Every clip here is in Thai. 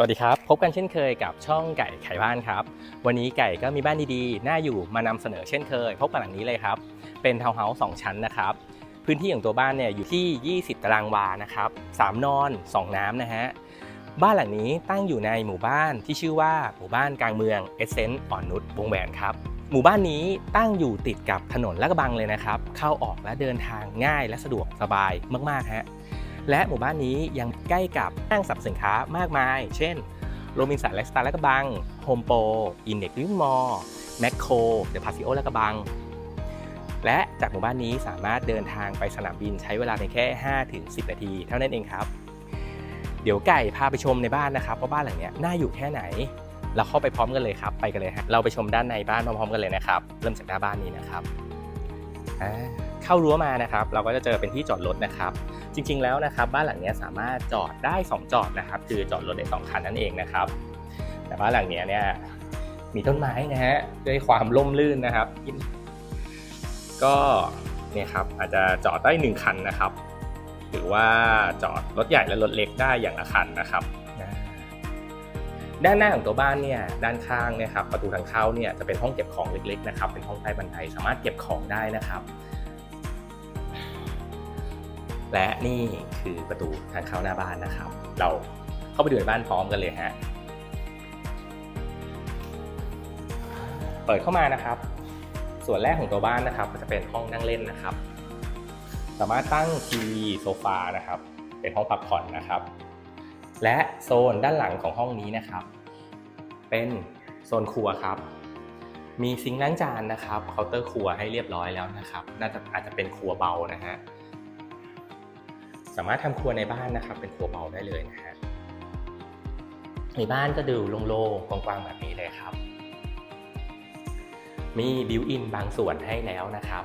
สวัสดีครับ พบกันเช่นเคยกับช่องไก่ไข่บ้านครับ วันนี้ไก่ก็มีบ้านดีๆ น่าอยู่มานำเสนอเช่นเคย พบกันหลังนี้เลยครับ เป็นทาวน์เฮาส์สองชั้นนะครับ พื้นที่ของตัวบ้านเนี่ยอยู่ที่ 20 ตารางวานะครับ3นอน 2 น้ำนะฮะ บ้านหลังนี้ตั้งอยู่ในหมู่บ้านที่ชื่อว่าหมู่บ้านกลางเมืองเอเซนต์อ่อนนุชวงแหวนครับ หมู่บ้านนี้ตั้งอยู่ติดกับถนนลาดกระบังเลยนะครับ เข้าออกและเดินทางง่ายและสะดวกสบายมากๆฮะ และหมู่บ้านนี้ยังใกล้กับห้างสรรพสินค้ามากมาย เช่นโรบินสันไลฟ์สไตล์และกระบังโฮมโปรอินเด็กซ์ลิงมอลแมคโครเดอะพาซิโอและกระบัง และจากหมู่บ้านนี้สามารถเดินทางไปสนามบินใช้เวลาเพียงแค่ 5-10 นาที เท่านั้นเองครับ เดี๋ยวไก่พาไปชมในบ้านนะครับว่าบ้านหลังนี้น่าอยู่แค่ไหนเราเข้าไปพร้อมกันเลยครับ ไปกันเลยฮะเราไปชมด้านในบ้านพร้อมๆกันเลยนะครับ เริ่มจากหน้าบ้านนี้นะครับเข้ารั้วมานะครับ เราก็จะเจอเป็นที่จอดรถนะครับ จริง ๆ แล้วนะครับบ้านหลังนี้สามารถจอดได้ 2 จอดนะครับคือจอดรถได้2คันนั่นเองนะครับ แต่บ้านหลังนี้เนี่ยมีต้นไม้นะฮะด้วยความร่มรื่นนะครับ ก็เนี่ยครับอาจจะจอดได้ 1 คันนะครับ หรือว่าจอดรถใหญ่และรถเล็กได้อย่างละคันนะครับด้านหน้าของตัวบ้านเนี่ยด้านข้างเนี่ยครับประตูทางเข้าเนี่ยจะเป็นห้องเก็บของเล็กๆนะครับเป็นห้องใต้บันไดสามารถเก็บของได้นะครับ และนี่คือประตูทางเข้าหน้าบ้านนะครับ เราเข้าไปดูในบ้านพร้อมกันเลยฮะ เปิดเข้ามานะครับ ส่วนแรกของตัวบ้านนะครับ ก็จะเป็นห้องนั่งเล่นนะครับ สามารถตั้งทีวีโซฟานะครับ เป็นห้องพักผ่อนนะครับ และโซนด้านหลังของห้องนี้นะครับ เป็นโซนครัวครับ มีซิงค์ล้างจานนะครับเคาน์เตอร์ครัวให้เรียบร้อยแล้วนะครับ น่าจะอาจจะเป็นครัวเบานะฮะ สามารถทำครัวในบ้านนะครับ เป็นครัวเบาได้เลยนะฮะในบ้านก็ดูโล่งๆกว้างๆแบบนี้เลยครับ มีบิวอินบางส่วนให้แล้วนะครับ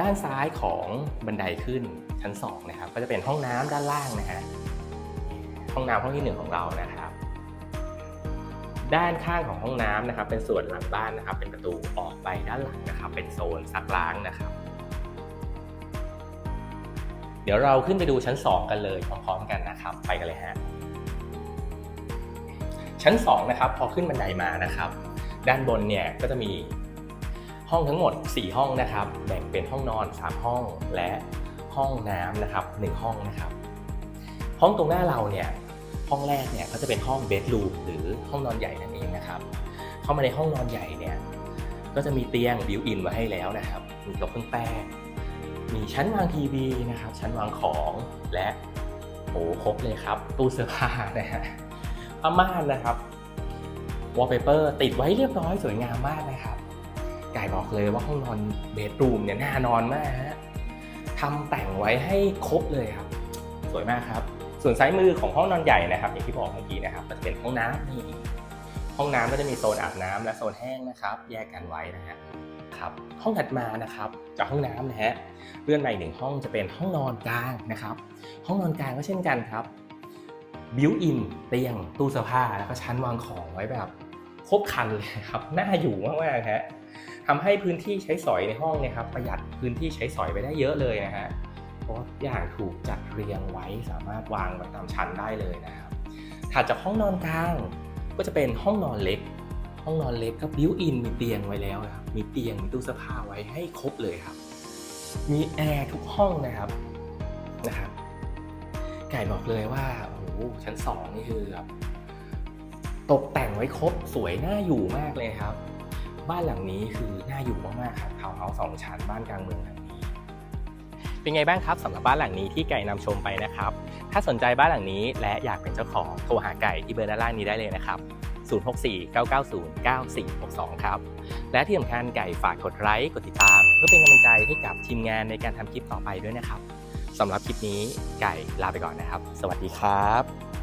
ด้านซ้ายของบันไดขึ้นชั้น2นะครับ ก็จะเป็นห้องน้ำด้านล่างนะฮะห้องน้ำห้องที่หนึ่งของเรานะครับ ด้านข้างของห้องน้ำนะครับ เป็นส่วนหลังบ้านนะครับ เป็นประตูออกไปด้านหลังนะครับ เป็นโซนซักล้างนะครับ เดี๋ยวเราขึ้นไปดูชั้น 2 กันเลยพร้อมๆกันนะครับ ไปกันเลยฮะ ชั้น2นะครับพอขึ้นบันไดมานะครับ ด้านบนเนี่ยก็จะมีห้องทั้งหมด 4 ห้องนะครับ แบ่งเป็นห้องนอน 3 ห้องและห้องน้ำนะครับ1ห้องนะครับ ห้องตรงหน้าเราเนี่ยห้องแรกเนี่ยก็จะเป็นห้องเบดรูมหรือห้องนอนใหญ่นั่นเองนะครับ เข้ามาในห้องนอนใหญ่เนี่ยก็จะมีเตียงบิวอินมาให้แล้วนะครับ มีโต๊ะเครื่องแป้ง มีชั้นวางทีวีนะครับ ชั้นวางของและโอ้ครบเลยครับ ตู้เสื้อผ้านะฮะผ้าม่านนะครับวอลเปเปอร์ติดไว้เรียบร้อยสวยงามมากนะครับกายบอกเลยว่าห้องนอนเบดรูมเนี่ยน่านอนมากฮะทำแต่งไว้ให้ครบเลยครับ สวยมากครับ ส่วนซ้ายมือของห้องนอนใหญ่นะครับอย่างที่บอกเมื่อกี้นะครับก็จะเป็นห้องน้ำนี่ห้องน้ำก็จะมีโซนอาบน้ำและโซนแห้งนะครับ แยกกันไว้นะฮะ ครับห้องถัดมานะครับจากห้องน้ำนะฮะเลื่อนมาอีกหนึ่งห้องจะเป็นห้องนอนกลางนะครับ ห้องนอนกลางก็เช่นกันครับบิวอินเตียงตู้เสื้อผ้าแล้วก็ชั้นวางของไว้แบบครบครันเลยครับน่าอยู่มากๆฮะทำให้พื้นที่ใช้สอยในห้องนี่ยครับ ประหยัดพื้นที่ใช้สอยไปได้เยอะเลยนะฮะเพราะอย่างถูกจัดเรียงไว้สามารถวางไว้ตามชั้นได้เลยนะครับถัดจากห้องนอนกลางก็จะเป็นห้องนอนเล็ก ห้องนอนเล็กก็บิวอินมีเตียงไว้แล้วนะครับมีเตียงมีตู้เสื้อผ้าไว้ให้ครบเลยครับ มีแอร์ทุกห้องนะครับนะครับไก่บอกเลยว่าโอ้โหชั้นสองนี่คือแบบตกแต่งไว้ครบสวยน่าอยู่มากเลยครับ บ้านหลังนี้คือน่าอยู่มากๆครับทาวน์เฮาส์สองชั้นบ้านกลางเมืองหลังนี้ เป็นไงบ้างครับสำหรับบ้านหลังนี้ที่ไก่นำชมไปนะครับ ถ้าสนใจบ้านหลังนี้และอยากเป็นเจ้าของโทรหาไก่ที่เบอร์ด้านล่างนี้ได้เลยนะครับ 064 990 9462 ครับ และที่สำคัญไก่ฝากกดไลค์กดติดตาม เพื่อเป็นกำลังใจให้กับทีมงานในการทำคลิปต่อไปด้วยนะครับสำหรับคลิปนี้ไก่ลาไปก่อนนะครับ สวัสดีครับ